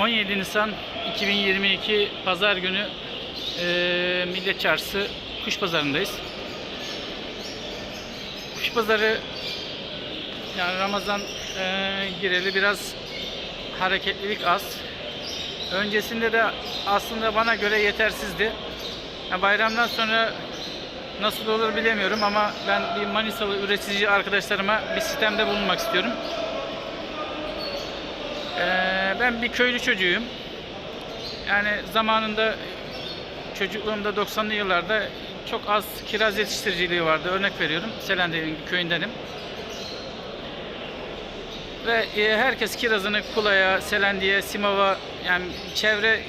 17 Nisan 2022 Pazar günü eee Millet Çarşısı Kuş Pazarı'ndayız. Kuş Pazarı yani Ramazan eee gireli biraz hareketlilik az. Öncesinde de aslında bana göre yetersizdi. Ya bayramdan sonra nasıl olur bilemiyorum ama ben bir Manisalı üretici arkadaşlarıma bir sistemde bulunmak istiyorum. Ee, ben bir köylü çocuğuyum. Yani zamanında çocukluğumda 90'lı yıllarda çok az kiraz yetiştiriciliği vardı. Örnek veriyorum. Selende'nin köyündenim. Ve e, herkes kirazını Kula'ya, Selendi'ye, Simav'a yani çevre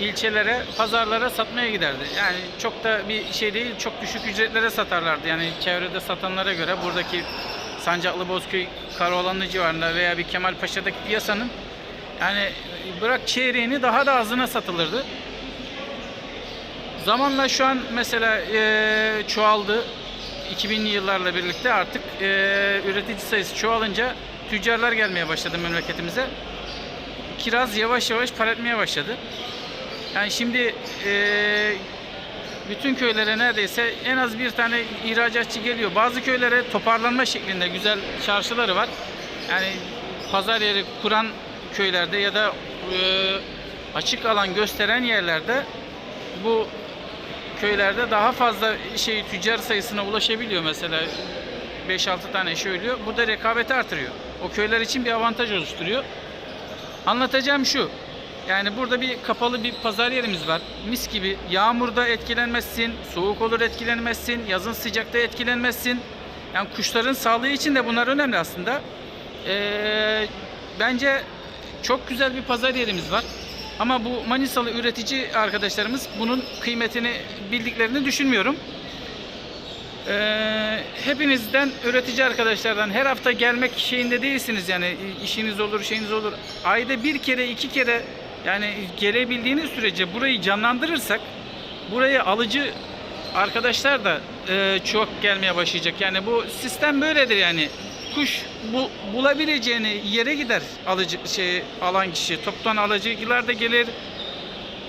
ilçelere, pazarlara satmaya giderdi. Yani çok da bir şey değil, çok düşük ücretlere satarlardı. Yani çevrede satanlara göre buradaki Sancaklı Bozköy, Karaoğlanlı civarında veya bir Kemalpaşa'daki piyasanın yani bırak çeyreğini daha da azına satılırdı. Zamanla şu an mesela eee, çoğaldı. 2000'li yıllarla birlikte artık eee, üretici sayısı çoğalınca tüccarlar gelmeye başladı memleketimize. Kiraz yavaş yavaş para başladı. Yani şimdi eee, bütün köylere neredeyse en az bir tane ihracatçı geliyor. Bazı köylere toparlanma şeklinde güzel çarşıları var. Yani pazar yeri kuran köylerde ya da eee, açık alan gösteren yerlerde bu köylerde daha fazla şey tüccar sayısına ulaşabiliyor mesela 5-6 tane şey ölüyor. Bu da rekabeti artırıyor. O köyler için bir avantaj oluşturuyor. Anlatacağım şu. Yani burada bir kapalı bir pazar yerimiz var. Mis gibi yağmurda etkilenmezsin, soğuk olur etkilenmezsin, yazın sıcakta etkilenmezsin. Yani kuşların sağlığı için de bunlar önemli aslında. Ee, bence çok güzel bir pazar yerimiz var. Ama bu Manisalı üretici arkadaşlarımız bunun kıymetini bildiklerini düşünmüyorum. Ee, hepinizden üretici arkadaşlardan her hafta gelmek şeyinde değilsiniz yani işiniz olur şeyiniz olur. Ayda bir kere iki kere yani gelebildiğiniz sürece burayı canlandırırsak buraya alıcı arkadaşlar da e, çok gelmeye başlayacak. Yani bu sistem böyledir yani. Kuş bu, bulabileceğini yere gider alıcı şey alan kişi. Toptan alıcılar da gelir.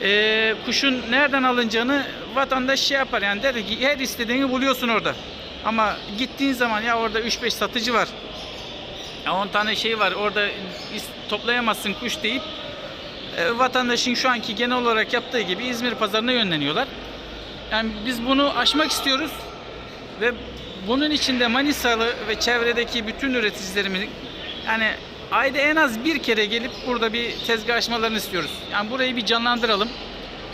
E, kuşun nereden alınacağını vatandaş şey yapar yani der ki her istediğini buluyorsun orada. Ama gittiğin zaman ya orada 3-5 satıcı var. Ya 10 tane şey var orada toplayamazsın kuş deyip vatandaşın şu anki genel olarak yaptığı gibi İzmir pazarına yönleniyorlar. Yani biz bunu aşmak istiyoruz ve bunun içinde Manisalı ve çevredeki bütün üreticilerimiz yani ayda en az bir kere gelip burada bir tezgah açmalarını istiyoruz. Yani burayı bir canlandıralım.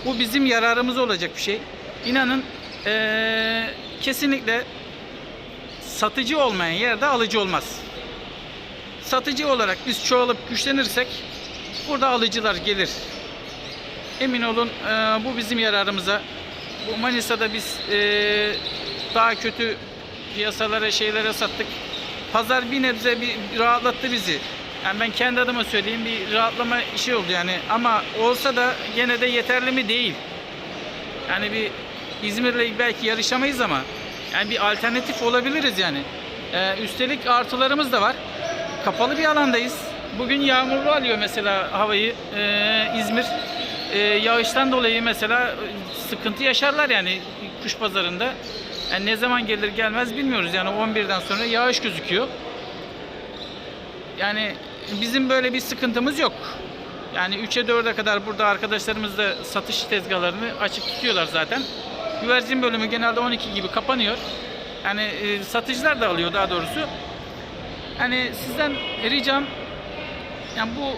Bu bizim yararımız olacak bir şey. İnanın eee, kesinlikle satıcı olmayan yerde alıcı olmaz. Satıcı olarak biz çoğalıp güçlenirsek burada alıcılar gelir. Emin olun eee, bu bizim yararımıza. Bu Manisa'da biz eee, daha kötü piyasalara şeylere sattık. Pazar bir nebze bir rahatlattı bizi. Yani ben kendi adıma söyleyeyim bir rahatlama işi oldu yani. Ama olsa da gene de yeterli mi değil. Yani bir İzmir'le belki yarışamayız ama yani bir alternatif olabiliriz yani. Ee, üstelik artılarımız da var. Kapalı bir alandayız. Bugün yağmurlu alıyor mesela havayı ee, İzmir. Ee, yağıştan dolayı mesela sıkıntı yaşarlar yani kuş pazarında. Yani ne zaman gelir gelmez bilmiyoruz yani 11'den sonra yağış gözüküyor. Yani bizim böyle bir sıkıntımız yok. Yani 3'e 4'e kadar burada arkadaşlarımız da satış tezgahlarını açık tutuyorlar zaten. Güvercin bölümü genelde 12 gibi kapanıyor. Yani e, satıcılar da alıyor daha doğrusu. Yani sizden ricam yani bu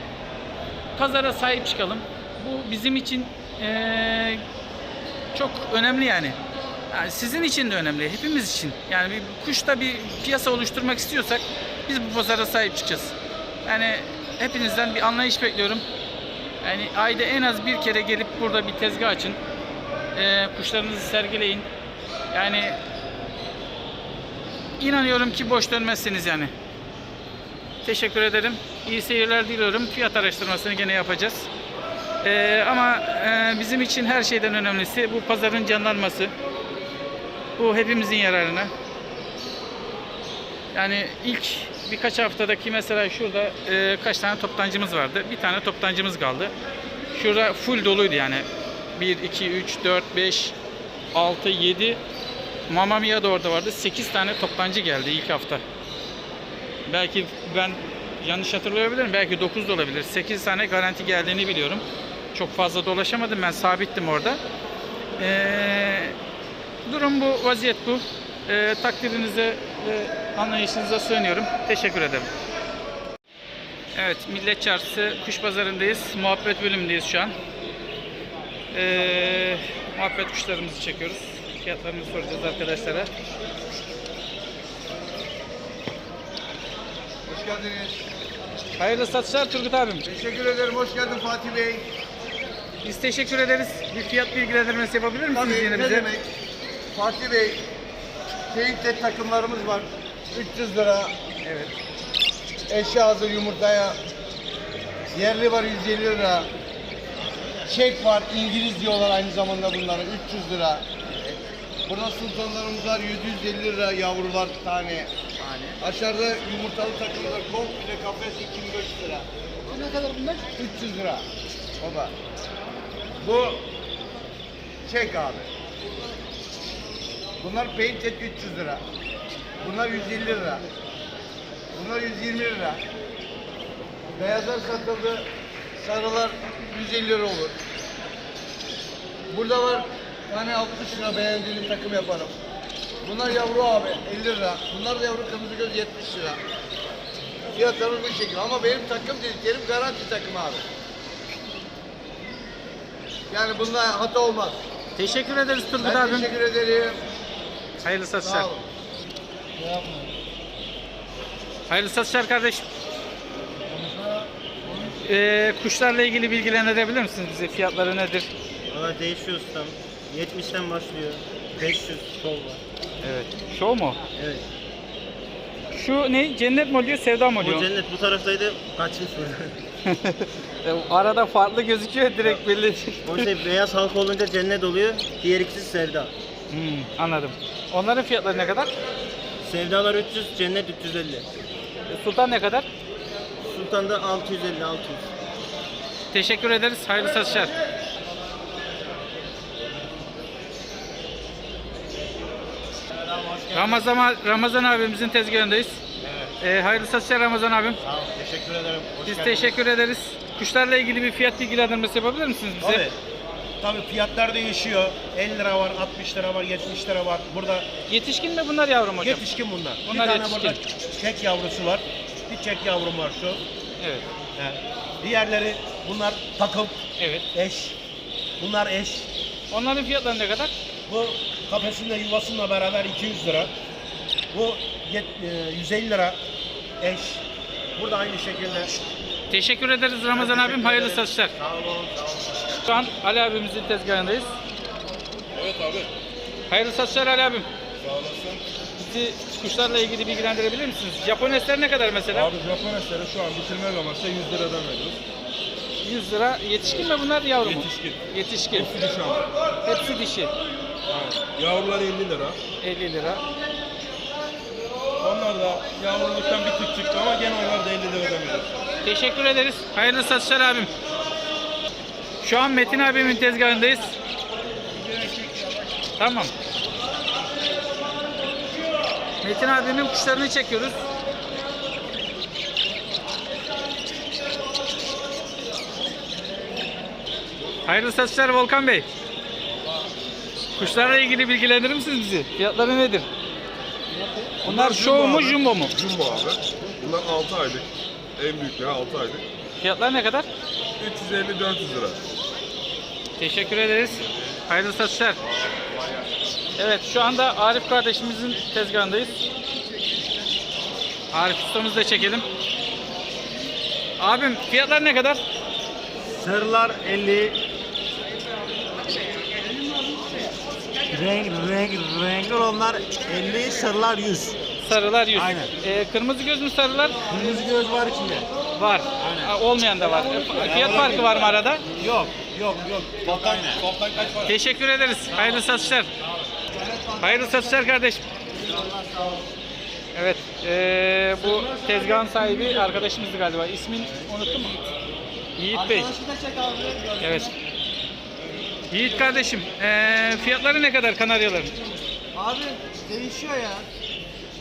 pazara sahip çıkalım. Bu bizim için e, çok önemli yani. Yani sizin için de önemli, hepimiz için. Yani bir kuşta bir piyasa oluşturmak istiyorsak biz bu pazara sahip çıkacağız. Yani hepinizden bir anlayış bekliyorum. Yani ayda en az bir kere gelip burada bir tezgah açın. Ee, kuşlarınızı sergileyin. Yani inanıyorum ki boş dönmezsiniz yani. Teşekkür ederim. İyi seyirler diliyorum. Fiyat araştırmasını gene yapacağız. Ee, ama e, bizim için her şeyden önemlisi bu pazarın canlanması. Bu hepimizin yararına. Yani ilk birkaç haftadaki mesela şurada e, kaç tane toptancımız vardı. Bir tane toptancımız kaldı. Şurada full doluydu yani. 1, 2, 3, 4, 5, 6, 7. Mamma Mia da orada vardı. 8 tane toptancı geldi ilk hafta. Belki ben yanlış hatırlayabilirim. Belki 9 da olabilir. 8 tane garanti geldiğini biliyorum. Çok fazla dolaşamadım. Ben sabittim orada. Ee, durum bu, vaziyet bu. Ee, takdirinize ve anlayışınıza sığınıyorum. Teşekkür ederim. Evet, Millet Çarşısı Kuş Pazarı'ndayız. Muhabbet bölümündeyiz şu an. Ee, muhabbet kuşlarımızı çekiyoruz. Fiyatlarını soracağız arkadaşlara. Hoş geldiniz. Hayırlı satışlar Turgut abim. Teşekkür ederim. Hoş geldin Fatih Bey. Biz teşekkür ederiz. Bir fiyat bilgilendirmesi yapabilir misiniz Tabii yine ne bize? demek? Fatih Bey, Teyit takımlarımız var. 300 lira. Evet. Eşya hazır yumurtaya. Yerli var 150 lira. Çek var. İngiliz diyorlar aynı zamanda bunlara. 300 lira. Burada sultanlarımız var 750 lira yavrular tane. Aşağıda yumurtalı takımlar komple kafes 2500 lira. Bu ne kadar bunlar? 300 lira. Baba. Bu çek abi. Bunlar painted 300 lira. Bunlar 150 lira. Bunlar 120 lira. Beyazlar satıldı. Sarılar 150 lira olur. Burada var tane 60 lira beğendiğiniz takım yaparım. Bunlar yavru abi 50 lira. Bunlar da yavru kırmızı göz 70 lira. Fiyatlarımız bu şekilde ama benim takım dediklerim garanti takım abi. Yani bunda hata olmaz. Teşekkür ederiz Turgut Ben abim. teşekkür ederim. Hayırlı satışlar. Sağ olun. Hayırlı satışlar kardeşim. Ee, kuşlarla ilgili bilgilendirebilir misiniz bize? Fiyatları nedir? Valla değişiyor ustam. 70'ten başlıyor. 500 sol var. Evet. Show mu? Evet. Şu ne? Cennet mi oluyor, sevda mı Bu oluyor? cennet bu taraftaydı. Kaçmış buradan. E, Arada farklı gözüküyor direkt belli. o şey beyaz halka olunca cennet oluyor. Diğer ikisi sevda. Hmm, anladım. Onların fiyatları ne kadar? Sevdalar 300, cennet 350. E, Sultan ne kadar? Sultan'da 650, 600. Teşekkür ederiz. Hayırlı satışlar. Ramazan, Ramazan abimizin tezgahındayız. Ee, hayırlı satışlar Ramazan abim. Sağ ol, teşekkür ederim. Hoş Biz geldiniz. teşekkür ederiz. Kuşlarla ilgili bir fiyat bilgilendirmesi yapabilir misiniz bize? Tabii. Tabii fiyatlar değişiyor. 50 lira var, 60 lira var, 70 lira var. Burada Yetişkin mi bunlar yavrum hocam? yetişkin bunlar. Bunlar bir tane yetişkin. burada çek yavrusu var. Bir çek yavrum var şu. Evet. He. Diğerleri bunlar takım, Evet. eş. Bunlar eş. Onların fiyatları ne kadar? Bu kafesinde yuvasıyla beraber 200 lira. Bu yet- e, 150 lira eş. Burada aynı şekilde. Teşekkür ederiz Ramazan abim. Hayırlı satışlar. Sağ olun, sağ olun. Şu an Ali abimizin tezgahındayız. Evet abi. Hayırlı satışlar Ali abim. Sağ olasın. Bizi kuşlarla ilgili bilgilendirebilir misiniz? Japonesler ne kadar mesela? Abi Japon eseri şu an bitirme amaçla 100 liradan veriyoruz. 100 lira. Yetişkin mi bunlar yavru mu? Yetişkin. Yetişkin. Hepsi dişi ama. Hepsi dişi. Aynen. Yavrular 50 lira. 50 lira. Onlar da yavruluktan bir tık çıktı ama gene onlar da 50 liradan veriyoruz. Teşekkür ederiz. Hayırlı satışlar abim. Şu an Metin abimin tezgahındayız. Tamam. Metin abimin kuşlarını çekiyoruz. Hayırlı satışlar Volkan Bey. Kuşlarla ilgili bilgilendirir misiniz bizi? Fiyatları nedir? Bunlar show mu abi. jumbo mu? Jumbo abi. Bunlar 6 aylık. En büyükleri 6 aylık. Fiyatlar ne kadar? 350-400 lira. Teşekkür ederiz. Hayırlı satışlar. Evet şu anda Arif kardeşimizin tezgahındayız. Arif ustamızı da çekelim. Abim fiyatlar ne kadar? Sarılar 50. Renk, renk, renk olanlar 50, sarılar 100. Sarılar 100. Aynen. Ee, kırmızı göz mü sarılar? Kırmızı göz var içinde. Var. Ha, olmayan da var. E, Fiyat farkı var mı arada? Yok, yok, yok. Toptan, toptan kaç para? Teşekkür ederiz. Hayırlı satışlar. Hayırlı satışlar kardeşim. Evet, eee, bu tezgahın sahibi arkadaşımızdı galiba. İsmin unuttun mu? Yiğit Bey. Evet. Yiğit kardeşim, eee, fiyatları ne kadar kanaryaların? Abi değişiyor ya.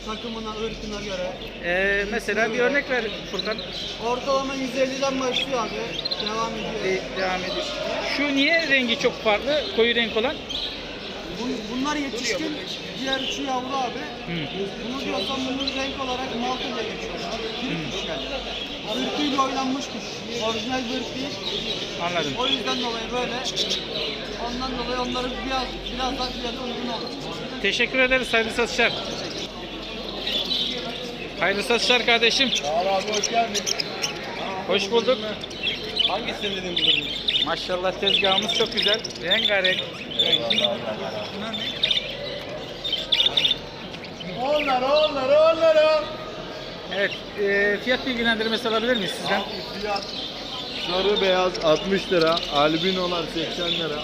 Takımına, ırkına göre. Eee, mesela bir örnek ver Furkan. Ortalama 150'den başlıyor abi. Devam ediyor. De- devam ediyor. Şu niye rengi çok farklı? Koyu renk olan. Bun- bunlar yetişkin. Diğer üçü yavru abi. Bunu diyorsam bunun renk olarak malta diye geçiyorlar. Kilit kuş yani. Irkıyla oynanmış kuş. Orijinal bir ırk değil. Anladım. O yüzden dolayı böyle. Ondan dolayı onları biraz biraz daha fiyatı uygun olur. Teşekkür ederiz. Hayırlı satışlar. Hayırlı satışlar kardeşim. abi hoş geldin. Hoş bulduk. Hangisini dedim bunu? Maşallah tezgahımız çok güzel. Rengarenk. Onlar onlar onlar. Evet, eee, fiyat bilgilendirmesi alabilir miyiz sizden? Fiyat sarı beyaz 60 lira, albinolar 80 lira.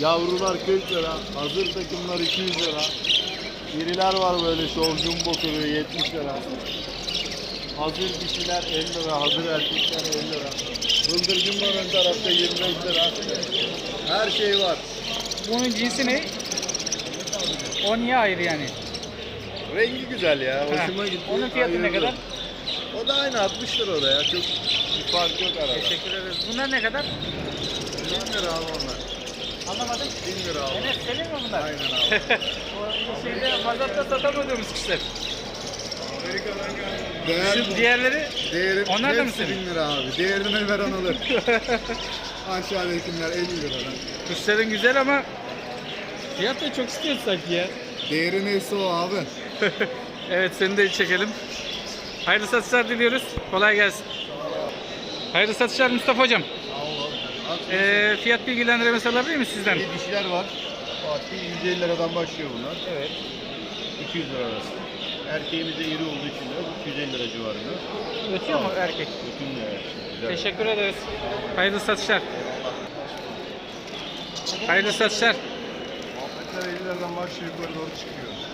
Yavrular 40 lira, hazır takımlar 200 lira. İriler var böyle şov jumbo kuru 70 lira. Hazır dişiler 50 lira, hazır erkekler 50 lira. Bıldırcın var ön tarafta 25 lira. Her şey var. Bunun cinsi ne? O niye ayrı yani? Rengi güzel ya, hoşuma gitti. Onun fiyatı ne kadar? O da aynı 60 lira o da ya. Çok bir fark yok arada. Teşekkür ederiz. Bunlar ne kadar? 1000 lira abi onlar. Anlamadım. 1000 lira abi. Enes senin mi bunlar? Aynen abi. o şeyde mazartta satamadığımız kuşlar. Değer, Şu diğerleri değeri, Onlar da mı hepsi senin? 1000 lira abi. Değerini veren alır. Aşağıdakiler 50 lira. kuşların güzel ama fiyat da çok istiyor sanki ya. Değeri neyse o abi. Evet seni de çekelim. Hayırlı satışlar diliyoruz. Kolay gelsin. Hayırlı satışlar Mustafa Hocam. Ee, fiyat bilgilendirmesi alabilir miyiz sizden? Bir dişiler var. Fatih 150 liradan başlıyor bunlar. Evet. 200 lira arası. Erkeğimiz de iri olduğu için de 250 lira civarında. Ötüyor mu erkek? Bütün de güzel. Teşekkür ederiz. Hayırlı satışlar. Hayırlı satışlar. Muhabbetler 50 liradan başlıyor yukarı doğru çıkıyor.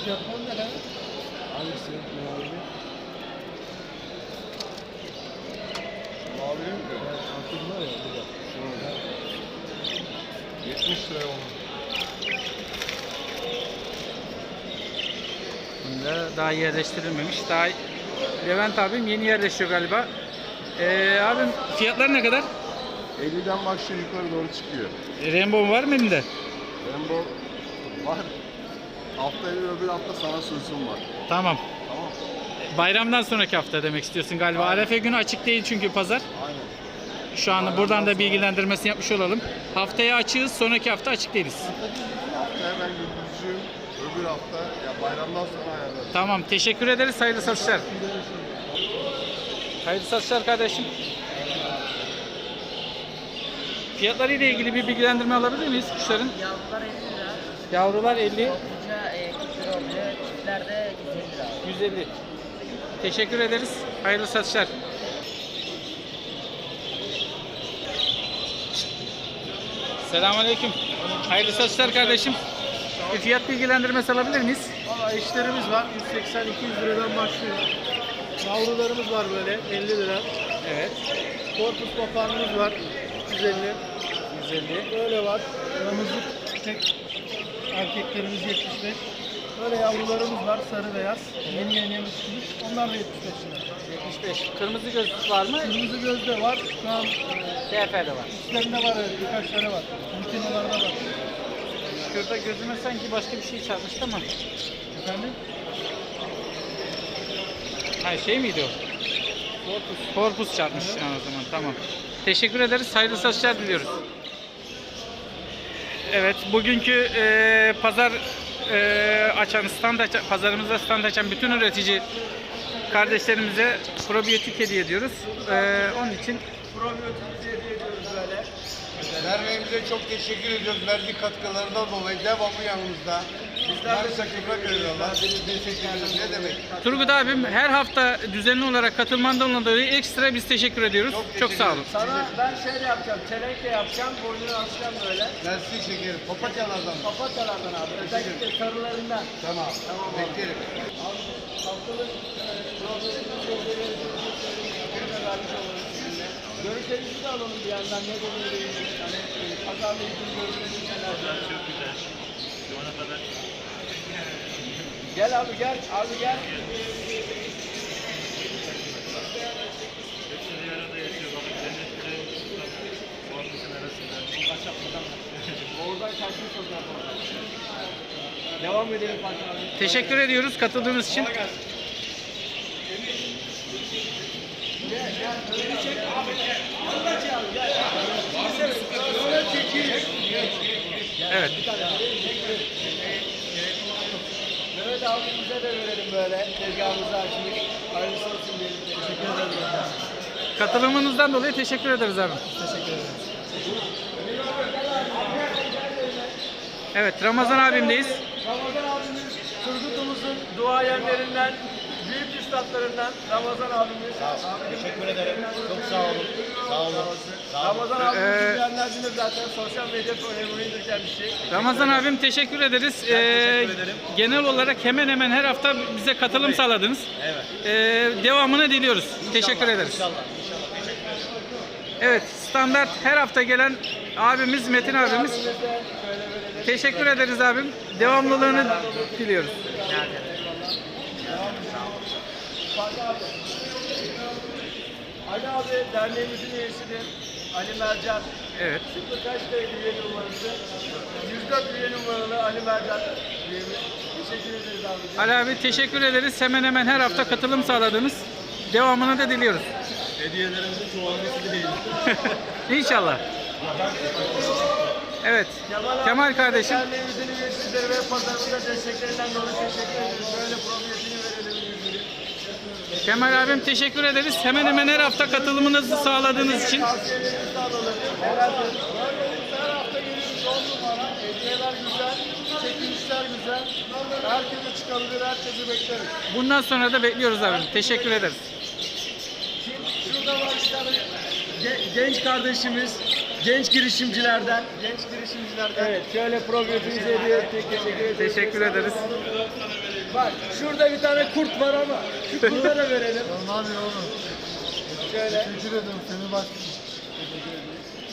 İş yapman ne lan? Hangisi? Mavi mi? Mavi mi? Altın var ya burada. Şu 70 liraya olmuş. Bunda daha yerleştirilmemiş. Daha Levent abim yeni yerleşiyor galiba. Ee, abim fiyatlar ne kadar? 50'den başlıyor yukarı doğru çıkıyor. Rainbow var mı elinde? Rainbow var. Haftaya bir öbür hafta sana sözüm var. Tamam. Tamam. Bayramdan sonraki hafta demek istiyorsun galiba. Arefe günü açık değil çünkü pazar. Aynen. Şu anda buradan da bilgilendirmesini yapmış olalım. Haftaya açığız, sonraki hafta açık değiliz. Haftaya ben gündüzcüyüm. Öbür hafta ya bayramdan sonra ayarlarım. Tamam, teşekkür ederiz. Hayırlı satışlar. Hayırlı satışlar kardeşim. Fiyatları ile ilgili bir bilgilendirme alabilir miyiz kuşların? Yavrular 50 lira, Yavrular 50, koca e, 40 lira oluyor, çiftler de 150 lira. 150. Teşekkür ederiz. Hayırlı satışlar. Selamünaleyküm. Hayırlı satışlar kardeşim. Bir fiyat bilgilendirmesi alabilir miyiz? Valla eşlerimiz var. 180-200 liradan başlıyor. Yavrularımız var böyle 50 lira. Evet. Korpus papağanımız var 150. 150. Böyle var. Damızlık tek erkeklerimiz 75. Böyle yavrularımız var sarı beyaz. Yeni yeni yetişmiş. Onlar da 75 lira. 75. Kırmızı göz var mı? Kırmızı gözde var. Şu an TF'de var. üstlerinde var evet, birkaç tane var. Mutinolarda var. Şurada gözüme sanki başka bir şey çarpmıştı ama. Efendim? Ha şey miydi o? Korpus. Korpus çarpmış ha, o zaman tamam. Teşekkür ederiz. Hayırlı satışlar diliyoruz. Evet bugünkü e, pazar e, açan stand açan, pazarımızda stand açan bütün üretici kardeşlerimize probiyotik hediye ediyoruz. E, onun için Derneğimize çok teşekkür ediyoruz. Verdiği katkılarından dolayı devamlı yanımızda. Bizler de. Ne demek? Turgut abim her hafta düzenli olarak katılmandan dolayı ekstra biz teşekkür ediyoruz. Çok, sağ olun. Sana ben şey yapacağım, çelenk de yapacağım, boynunu asacağım böyle. Mersi şekerim. Papatyalardan? Papatyalardan abi, özellikle sarılarından. Tamam. Tamam. Beklerim. Görüşlerinizi de alalım bir yandan ne dediğini. Hani e, pazarla ilgili görüşleriniz neler? Çok güzel. Şu ana kadar Gel abi gel, abi gel. Devam edelim Fatih. Teşekkür ediyoruz katıldığınız için. Evet. Mehmet abimize de verelim böyle. Tezgahımızı açmış. Hayırlısı olsun diyelim. Teşekkür ederim. Katılımınızdan dolayı teşekkür ederiz abi. Evet Ramazan abimdeyiz. Ramazan abimiz Turgut'umuzun duayenlerinden, büyük üstadlarından Ramazan abimiz. Teşekkür ederim. Çok sağ olun. Sağ olun. Sağ olun. Ramazan abimiz Ee, bilmeyenler bilir zaten sosyal medya fenomenidir kendisi. Ramazan abim teşekkür ederiz. Ee, genel olarak hemen hemen her hafta bize katılım sağladınız. Evet. Ee, devamını diliyoruz. Teşekkür ederiz. İnşallah. Evet standart her hafta gelen abimiz Metin abimiz. Teşekkür ederiz abim. Devamlılığını diliyoruz. Ali abi derneğimizin üyesidir. Ali Mercan. Evet. Sıfır kaçta üye numarası? 104 üye numaralı Ali Mercan üyemiz. Teşekkür ederiz abi. Ali abi teşekkür ederiz. Hemen hemen her hafta katılım sağladınız. Devamını da diliyoruz. Hediyelerimizin çoğalması dileğiyle. İnşallah. Evet. Kemal kardeşim. Derneğimizin üyesidir ve pazarımıza desteklerinden dolayı teşekkür ederiz. Böyle yüzünü. Kemal abim teşekkür ederiz. Hemen hemen her hafta katılımınızı sağladığınız için. Tavsiyelerinizi alalım. Herhalde. Her hafta geliyoruz on numara. Hediyeler güzel. Çekilişler güzel. Herkese çıkabilir. Herkesi bekleriz. Bundan sonra da bekliyoruz abim. Teşekkür ederiz. Şurada var işte ge- genç kardeşimiz, genç girişimcilerden. Genç girişimcilerden. Evet, şöyle probiyotiğimizi hediye ettik. Teşekkür ederiz. Teşekkür ederiz. Bak, şurada bir tane kurt var ama şu kurta da verelim. Tamam abi oğlum. Şöyle. Teşekkür ederim. Seni bak.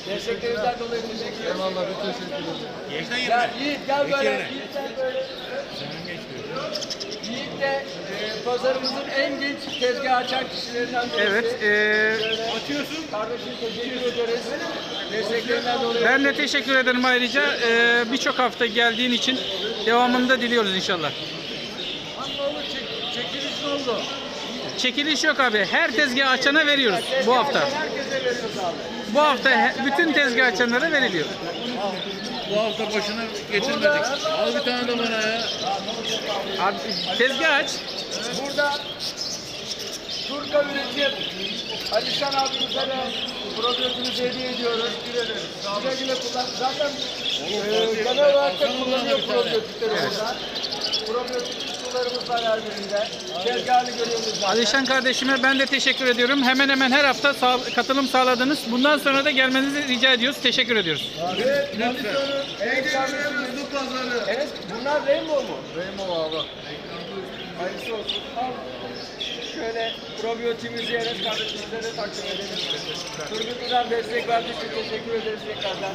Desteklerinizden dolayı teşekkür ederim. Eyvallah. Bir teşekkür ederim. Gel Yiğit gel böyle. Yiğit gel böyle. Yiğit de e, pazarımızın en genç tezgah açan kişilerinden birisi. Evet. eee, Açıyorsun. Kardeşim teşekkür ederiz. Desteklerinden dolayı. ben de teşekkür ederim ayrıca. Eee, Birçok hafta geldiğin için devamını da diliyoruz inşallah. Çek, çekiliş yok abi. Her tezgah açana veriyoruz bu hafta. Herkese veriyoruz abi. Bu hafta he- bütün tezgah açanlara veriliyor. Bu hafta başına geçirmedik. Al bir tane de bana ya. Abi tezgah aç. Burada Turka Üretim Alişan abimize de probiyotiğimizi hediye ediyoruz. Güle güle kullan. Zaten e, genel olarak da kullanıyor probiyotikleri burada. Probiyotik sularımız var her birinde. Tezgahını görüyoruz zaten. Alişan kardeşime ben de teşekkür ediyorum. Hemen hemen her hafta sağ- katılım sağladınız. Bundan sonra da gelmenizi rica ediyoruz. Teşekkür ediyoruz. Ve Lütfen'in en kardeşimiz pazarı. Evet, bunlar Rainbow mu? Rainbow abi. Hayırlısı olsun. Al. Şöyle probiyotiğimizi Enes kardeşimize de takdim edelim. Turgut'tan destek verdiği için teşekkür ederiz tekrardan.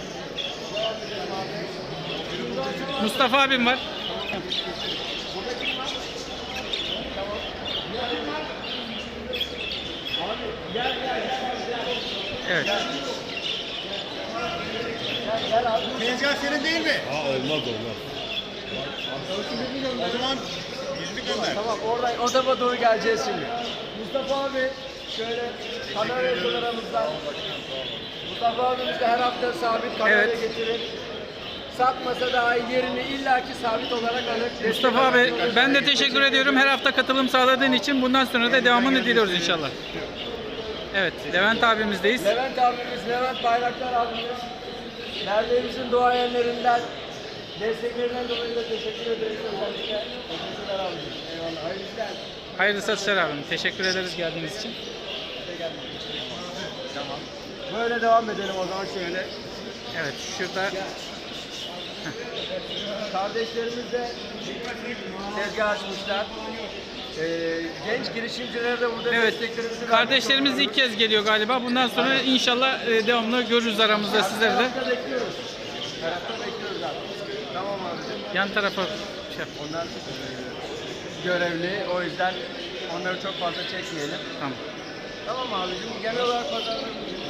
Mustafa abim var. Evet. Tezgah senin değil mi? Aa olmaz olmaz. O zaman 20 gönder. Tamam oradan o tarafa doğru geleceğiz şimdi. Mustafa abi şöyle kamera yapılarımızdan. Mustafa abimiz de her hafta sabit kameraya Evet. getirir. Satmasa dahi yerini illaki sabit olarak alır. Mustafa abi ben de teşekkür ediyorum. Her hafta katılım sağladığın için bundan sonra da devamını diliyoruz inşallah. Evet, Levent abimizdeyiz. Levent abimiz, Levent Bayraktar abimiz, derneğimizin duayenlerinden Desteklerinden dolayı da teşekkür ederiz. Özellikle teşekkürler abicim. Eyvallah. Hayırlı işler. Hayırlı satışlar abim. Teşekkür ederiz geldiğiniz için. Böyle devam edelim o zaman şöyle. Evet şurada Kardeşlerimiz de tezgah açmışlar. Ee, genç girişimciler de burada Evet. desteklerimizi Kardeşlerimiz ilk kez geliyor galiba. Bundan sonra inşallah e, devamlı görürüz aramızda sizleri de. Her bekliyoruz. Her hafta bekliyoruz abi. Tamam abicim. Yan tarafa şey yap. Onlar e, görevli. O yüzden onları çok fazla çekmeyelim. Tamam. Tamam abicim. Genel olarak pazarlarımız...